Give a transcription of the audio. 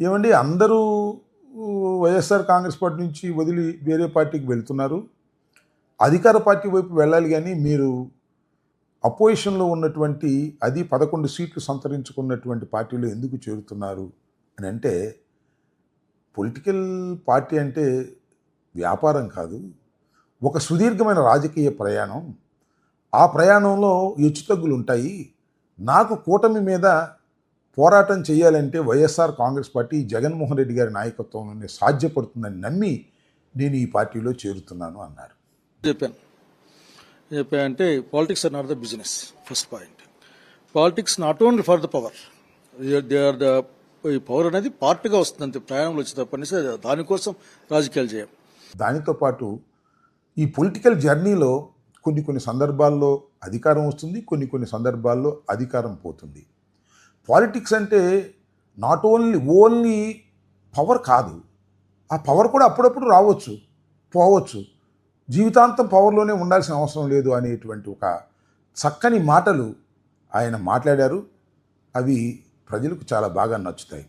ఏమండి అందరూ వైఎస్ఆర్ కాంగ్రెస్ పార్టీ నుంచి వదిలి వేరే పార్టీకి వెళ్తున్నారు. అధికార పార్టీ వైపు వెళ్ళాలి కానీ మీరు అపోజిషన్లో ఉన్నటువంటి అది పదకొండు సీట్లు సంతరించుకున్నటువంటి పార్టీలో ఎందుకు చేరుతున్నారు అని అంటే పొలిటికల్ పార్టీ అంటే వ్యాపారం కాదు. ఒక సుదీర్ఘమైన రాజకీయ ప్రయాణం. ఆ ప్రయాణంలో హెచ్చుతగ్గులు ఉంటాయి నాకు కూటమి మీద పోరాటం చేయాలంటే YSR Congress party Jaganmohan Reddy గారి నాయకత్వంలోనే సాధ్యపడుతుందని నమ్మి నేను ఈ పార్టీలో చేరుతున్నాను అన్నారు. చెప్పాను. చెప్పా అంటే politics are not the business first point politics not only for the power they are the ఈ పవర్ అనేది పార్ట్గా వస్తుంది అంతే ప్రయాణంలో వచ్చి తప్పనిసి దానికోసం రాజకీయాలు చేయం. దానితో పాటు ఈ పొలిటికల్ జర్నీలో కొన్ని కొన్ని సందర్భాల్లో అధికారం వస్తుంది కొన్ని కొన్ని సందర్భాల్లో అధికారం పోతుంది. పాలిటిక్స్ అంటే నాట్ ఓన్లీ ఓన్లీ పవర్ కాదు. ఆ పవర్ కూడా అప్పుడప్పుడు రావచ్చు పోవచ్చు. జీవితాంతం పవర్లోనే ఉండాల్సిన అవసరం లేదు అనేటువంటి ఒక చక్కని మాటలు ఆయన మాట్లాడారు. అవి ప్రజలకు చాలా బాగా నచ్చుతాయి.